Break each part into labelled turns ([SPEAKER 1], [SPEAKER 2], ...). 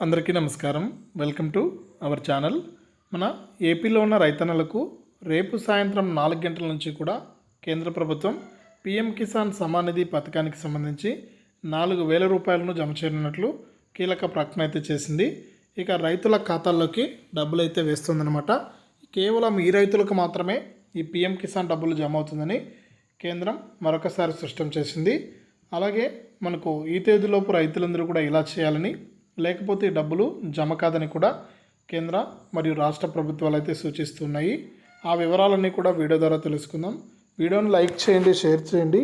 [SPEAKER 1] అందరికీ నమస్కారం. Welcome to our channel. మన ఏపీలో ఉన్న రైతన్నలకు రేపు సాయంత్రం నాలుగు గంటల నుంచి కూడా కేంద్ర ప్రభుత్వం పిఎం కిసాన్ సమానిధి పథకానికి సంబంధించి నాలుగు వేల రూపాయలను జమ చేయనున్నట్లు కీలక ప్రకటన అయితే చేసింది. ఇక రైతుల ఖాతాల్లోకి డబ్బులు అయితే వేస్తుందన్నమాట. కేవలం ఈ రైతులకు మాత్రమే ఈ పిఎం కిసాన్ డబ్బులు జమ అవుతుందని కేంద్రం మరొకసారి స్పష్టం చేసింది. అలాగే మనకు ఈ తేదీలోపు రైతులందరూ కూడా ఇలా చేయాలని లేకపోతే డబ్బులు జమ కాదని కూడా కేంద్ర మరియు రాష్ట్ర ప్రభుత్వాలు అయితే సూచిస్తున్నాయి. ఆ వివరాలన్నీ కూడా వీడియో ద్వారా తెలుసుకుందాం. వీడియోని లైక్ చేయండి షేర్ చేయండి.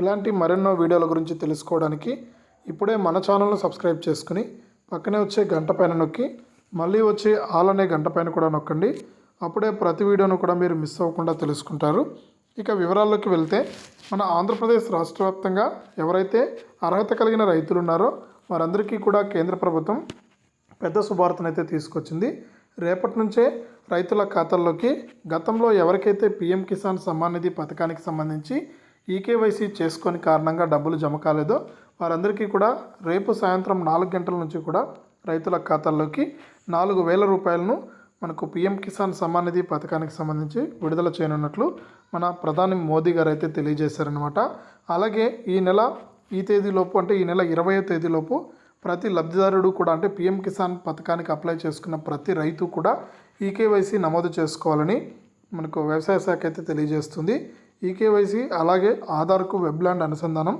[SPEAKER 1] ఇలాంటి మరెన్నో వీడియోల గురించి తెలుసుకోవడానికి ఇప్పుడే మన ఛానల్ను సబ్స్క్రైబ్ చేసుకుని పక్కనే వచ్చే గంట పైన నొక్కి మళ్ళీ వచ్చే ఆల్ అనే గంట పైన కూడా నొక్కండి. అప్పుడే ప్రతి వీడియోను కూడా మీరు మిస్ అవ్వకుండా తెలుసుకుంటారు. ఇక వివరాల్లోకి వెళ్తే మన ఆంధ్రప్రదేశ్ రాష్ట్ర వ్యాప్తంగా ఎవరైతే అర్హత కలిగిన రైతులు ఉన్నారో వారందరికీ కూడా కేంద్ర ప్రభుత్వం పెద్ద శుభార్తనైతే తీసుకొచ్చింది. రేపటి నుంచే రైతుల ఖాతాల్లోకి గతంలో ఎవరికైతే పీఎం కిసాన్ సమ్మాన్ నిధి పథకానికి సంబంధించి ఈకేవైసీ చేసుకొని కారణంగా డబ్బులు జమ కాలేదో వారందరికీ కూడా రేపు సాయంత్రం నాలుగు గంటల నుంచి కూడా రైతుల ఖాతాల్లోకి నాలుగు వేల రూపాయలను మనకు పీఎం కిసాన్ సమ్మాన్ నిధి పథకానికి సంబంధించి విడుదల చేయనున్నట్లు మన ప్రధాని మోదీ గారు అయితే తెలియజేశారనమాట అలాగే ఈ నెల ఈ తేదీలోపు అంటే ఈ నెల ఇరవయో తేదీలోపు ప్రతి లబ్ధిదారుడు కూడా అంటే పీఎం కిసాన్ పథకానికి అప్లై చేసుకున్న ప్రతి రైతు కూడా ఈకేవైసీ నమోదు చేసుకోవాలని మనకు వ్యవసాయ శాఖ అయితే తెలియజేస్తుంది. ఈకేవైసీ అలాగే ఆధార్కు వెబ్లాండ్ అనుసంధానం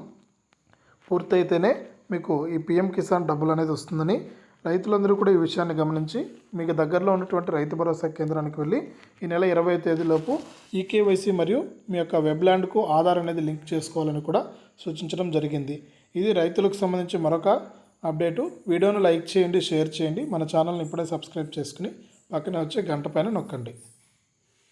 [SPEAKER 1] పూర్తయితేనే మీకు ఈ పిఎం కిసాన్ డబ్బులు అనేది వస్తుందని రైతులందరూ కూడా ఈ విషయాన్ని గమనించి మీకు దగ్గరలో ఉన్నటువంటి రైతు భరోసా కేంద్రానికి వెళ్ళి ఈ నెల ఇరవై తేదీలోపు ఈకేవైసీ మరియు మీ యొక్క వెబ్లాండ్కు ఆధార్ అనేది లింక్ చేసుకోవాలని కూడా సూచించడం జరిగింది. ఇది రైతులకు సంబంధించి మరొక అప్డేటు. వీడియోను లైక్ చేయండి షేర్ చేయండి. మన ఛానల్ని ఇప్పుడే సబ్స్క్రైబ్ చేసుకుని పక్కన వచ్చే గంట పైన నొక్కండి.